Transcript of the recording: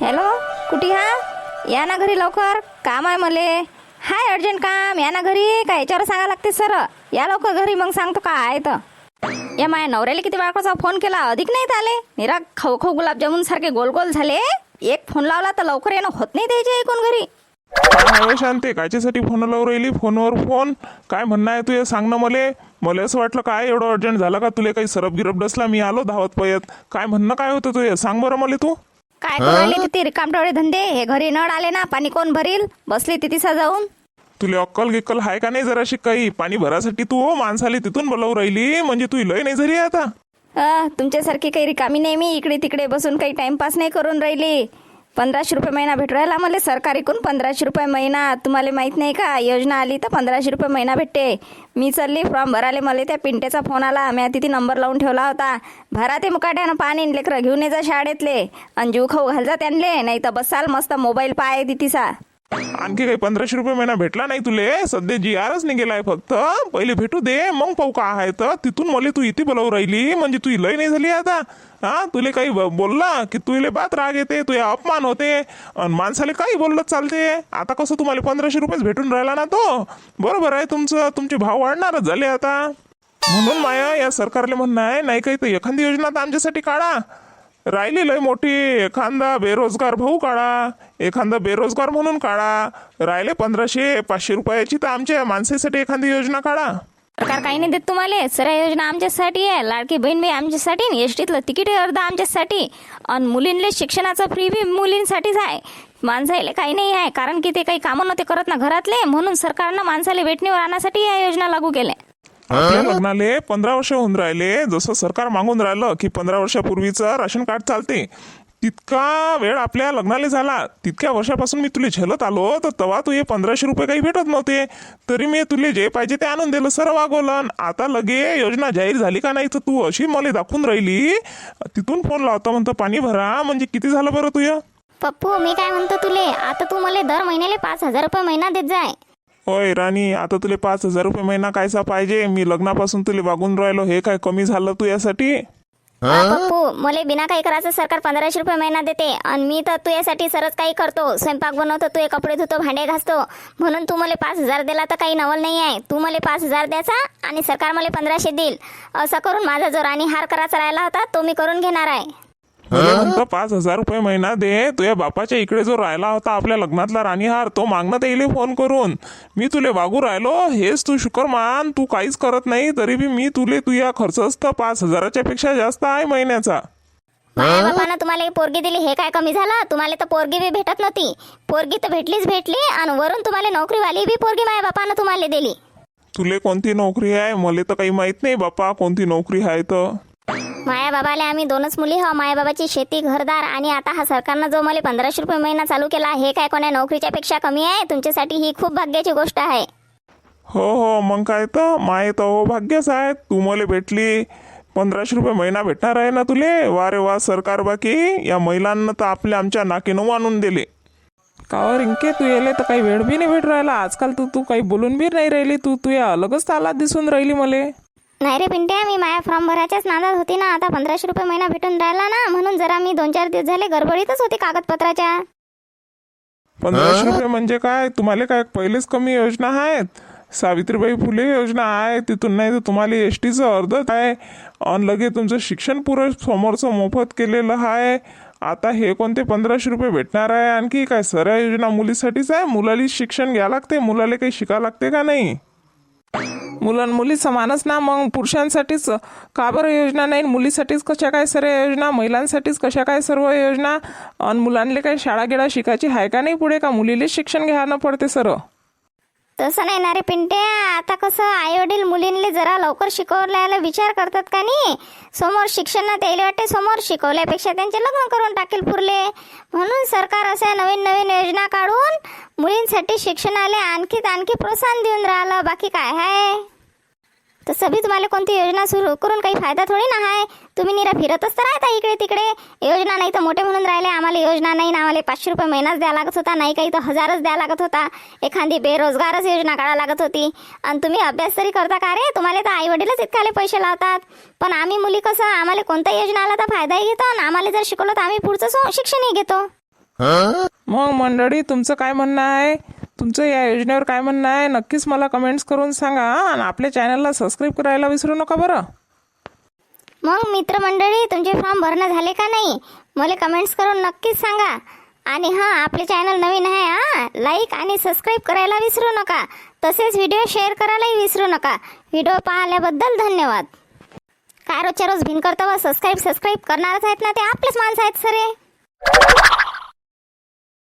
Hello कुठे हा? या ना घरी लवकर. काम आहे मले. हाय अर्जंट काम. या ना घरी. काय याच्यावर सांगा लागते सर? या लवकर घरी मग सांगतो काय आहे तर या माझ्या नवऱ्याला किती वेळाचा फोन केला. अधिक नाहीत आले. निरा खाऊ खाऊ गुलाबजामुन सारखे गोल गोल झाले. एक फोन लावला तर लवकर येणं होत नाही द्यायचे ऐकून घरी. काय आहे शांते? कायच्यासाठी फोन लावून राहिली? फोनवर फोन? काय म्हणणं आहे तुझे? सांग ना मले. मला असं वाटलं काय एवढं अर्जंट झालं का? तुला काही सरप गिरप डसला मी आलो धावत पयत. काय म्हणणं काय होतं तुझे? सांग बरं मला तू. काय करून राहिली तिथे रिकामटोळे धंदे? हे घरी नळ आले ना पाणी कोण भरील? बसली तिथे जाऊन. तुला अक्कल गिक्कल आहे का नाही जराशी काही? पाणी भरासाठी तू माणसाला तिथून बोलावून राहिली? म्हणजे तू लय नाही जरी आता. तुमच्यासारखी काही रिकामी नाही मी. इकडे तिकडे बसून काही टाइमपास नाही करून राहिली. पंधराशे रुपये महिना भेटू राहिला मला सरकारीकडून पंधराशे रुपये महिना. तुम्हाला माहीत नाही का? योजना आली तर पंधराशे रुपये महिना भेटते. मी चालली फॉर्म भराले मला त्या पिंटेचा फोन आला. मी तिथे नंबर लावून ठेवला होता. भरा ते मुकाट्यानं पाणी लेकरं घेऊन ये जा शाळेतले. आणि जीव खाऊ घाल जा त्यांले. नाही तर बसाल मस्त मोबाईल पाय तिथीसा आणखी काही पंधराशे रुपये महिना भेटला नाही तुले? सध्या जी आरच निघेलाय फक्त. पहिले भेटू दे मग पाहू का आहे तर. तिथून मला तू इथे बोलावू राहिली म्हणजे तू लय नाही झाली आता. हा तुले काही बोलला की तुले बात राग येते तुझे अपमान होते. आणि माणसाले काही बोललं चालते. आता कसं तुम्हाला पंधराशे रुपयेच भेटून राहिला ना तो? बरोबर आहे तुमचं तुमचे भाव वाढणारच झाले आता. म्हणून माया या सरकारले म्हणणं आहे नाही काही तर एखादी योजना तर आमच्यासाठी काढा. राहिली लय मोठी एखादा बेरोजगार भाऊ काढा एखादा बेरोजगार म्हणून काढा राहिले पंधराशे पाचशे रुपयाची तर आमच्या माणसासाठी एखादी योजना काढा. सरकार काही नाही देत तुम्हाला सर योजना आमच्यासाठी आहे लाडकी बहीण बी आमच्यासाठी एस टीतलं तिकीट अर्धा आमच्यासाठी. आणि मुलींले शिक्षणाचा फ्री बी मुलींसाठीच आहे. माणसाले काही नाही आहे कारण की ते काही कामं नव्हते करत ना घरातले म्हणून सरकारनं माणसाला वेटणीवर आणण्यासाठी या योजना लागू केल्या. आपल्या लग्नाले पंधरा वर्ष होऊन राहिले. जसं सरकार मागून राहिलं की पंधरा वर्षापूर्वीचं राशन कार्ड चालते. तितका वेळ आपल्या लग्नाला झाला. तितक्या वर्षापासून मी तुला झेलत आलो. तर तेव्हा तू हे पंधराशे रुपये काही भेटत नव्हते. तरी मी तुले जे पाहिजे ते आणून दिलं सर्व वागवलं. आता लगे योजना जाहीर झाली का नाही तर तू अशी मला दाखवून राहिली. तिथून फोन लावतो म्हणतो पाणी भरा. म्हणजे किती झालं बरं तुझं? पप्पू मी काय म्हणतो तुले? आता तू मला दर महिन्याला पाच हजार रुपये महिना देत जाय. होय राणी आता तुले पाच हजार रुपये महिना कायचा पाहिजे. मी लग्नापासून तुले वागून राहिलो. हे काय कमी झालं तू यासाठी? हा, पप्पू मला बिना काही करायचं सरकार पंधराशे रुपये महिना देते. आणि मी तर तुझ्यासाठी सरच काही करतो. स्वयंपाक बनवतो तुझे कपडे धुतो भांडे घासतो. म्हणून तू मला पाच हजार दिला तर काही नवल नाही आहे. तू मला पाच हजार द्यायचा आणि सरकार मला पंधराशे देईल. असं करून माझा जो राणी हार करायचा राहिला होता तो मी करून घेणार आहे. मला म्हणतं पाच हजार रुपये महिना दे. तुझ्या बापाच्या इकडे जो राहिला होता आपल्या लग्नातला राणीहार तो मागणं येईल फोन करून मी तुले वागू राहिलो हेच तू शुकर मान तू काहीच करत नाही तरी बी मी तुले तुझ्या खर्च असतं पाच हजाराच्या पेक्षा जास्त आहे महिन्याचा. बापानं तुम्हाला ही पोरगी दिली हे काय कमी झालं? तुम्हाला तर पोरगी बी भेटत नव्हती. पोरगी तर भेटलीच भेटली आणि वरून तुम्हाला नोकरीवाली बी पोरगी माझ्या बापानं तुम्हाला दिली. तुले कोणती नोकरी आहे? मला तर काही माहीत नाही बापा कोणती नोकरी आहे तर. माया बाबाला आम्ही दोनच मुली हो माया बाबाची शेती घरदार आणि आता हा सरकारनं जो मला पंधराशे रुपये महिना चालू केला हे काय कोणा नोकरीच्या पेक्षा कमी आहे? तुमच्यासाठी ही खूप भाग्याची गोष्ट आहे. हो हो मग काय तर? माय तर हो भाग्यच आहे. तू मला भेटली पंधराशे रुपये महिना भेटणार आहे ना तुले? वा रे वा सरकार बाकी. या महिलांना तर आपल्या आमच्या नाकीनं आणून दिले. कावर रिंके तू येले तर काही वेळ बी नाही भेट राहिला. आजकाल तू तू काही बोलून बी नाही राहिली. तू तू या अलगच तालात दिसून राहिली मले. नाही रे पिंट्या मी माया फॉर्म भरायच्याच नादात होती ना. आता पंधराशे रुपये महिना भेटून राहिला ना. म्हणून जरा मी दोन चार दिवस झाले गडबडीतच होती कागदपत्राच्या. पंधराशे रुपये म्हणजे काय? तुम्हाला काय पहिलेच कमी योजना आहेत? सावित्रीबाई फुले योजना आहे तिथून नाही तर तुम्हाला एस टीचं अर्धच आहे. आणि लगे तुमचं शिक्षण पुरं समोरचं मोफत केलेलं आहे. आता हे कोणते पंधराशे रुपये भेटणार आहे? आणखी काय सर्या योजना मुलीसाठीच आहे? मुलाली शिक्षण घ्या लागते. मुलाला काही शिका लागते का नाही? मुलं मुली समानच ना मग पुरुषांसाठीच का बरं योजना नाही? मुलीसाठीच कशा काय सर्व योजना? महिलांसाठीच कशा काय सर्व योजना? आणि मुलांले काही शाळा गिळा शिकायची आहे का नाही पुढे? का मुलीले शिक्षण घ्यायला पडते सर्व? तसं नाही ना रे पिंट्या. आता कसं आई वडील मुलींले जरा लवकर शिकवल्याला विचार करतात का नाही? समोर शिक्षणात येईल वाटते समोर शिकवल्यापेक्षा त्यांचे लग्न करून टाकेल पुरले. म्हणून सरकार अशा नवीन नवीन योजना काढून मुलींसाठी शिक्षणाला आणखी आणखी प्रोत्साहन देऊन राहिलं. बाकी काय आहे? तर सभी तुम्हाला कोणती योजना सुरू करून काही फायदा थोडी ना आहे तुम्ही निरा फिरतच तर राहता इकडे तिकडे. योजना नाही तर मोठे म्हणून राहिले आम्हाला योजना नाही ना आम्हाला पाचशे रुपये महिनाच द्यावा लागत होता नाही काही तर हजारच द्यावा लागत होता. एखादी बेरोजगारच योजना काढायला लागत होती. आणि तुम्ही अभ्यास तरी करता का रे? तुम्हाला तर आई वडीलच इतकाले पैसे लावतात. पण आम्ही मुली कसं आम्हाला कोणत्या योजना आला तर फायदाही घेतो आणि आम्हाला जर शिकवलं तर आम्ही पुढचं शिक्षणही घेतो. मग मंडळी तुमचं काय म्हणणं आहे? तुमचं या योजनेवर काय म्हणणं आहे नक्कीच मला कमेंट्स करून सांगा आणि आपल्या चॅनलला सबस्क्राईब करायला विसरू नका बरं. मग मित्रमंडळी तुमचे फॉर्म भरणं झाले का नाही? मला कमेंट्स करून नक्कीच सांगा. आणि हां आपले चॅनल नवीन आहे हां लाईक आणि सबस्क्राईब करायला विसरू नका. तसेच व्हिडिओ शेअर करायलाही विसरू नका. व्हिडिओ पाहिल्याबद्दल धन्यवाद. काय रोजच्या रोज भिन करता व सबस्क्राईब सबस्क्राईब करणारच आहेत ना ते आपलेच माणसं आहेत सरे.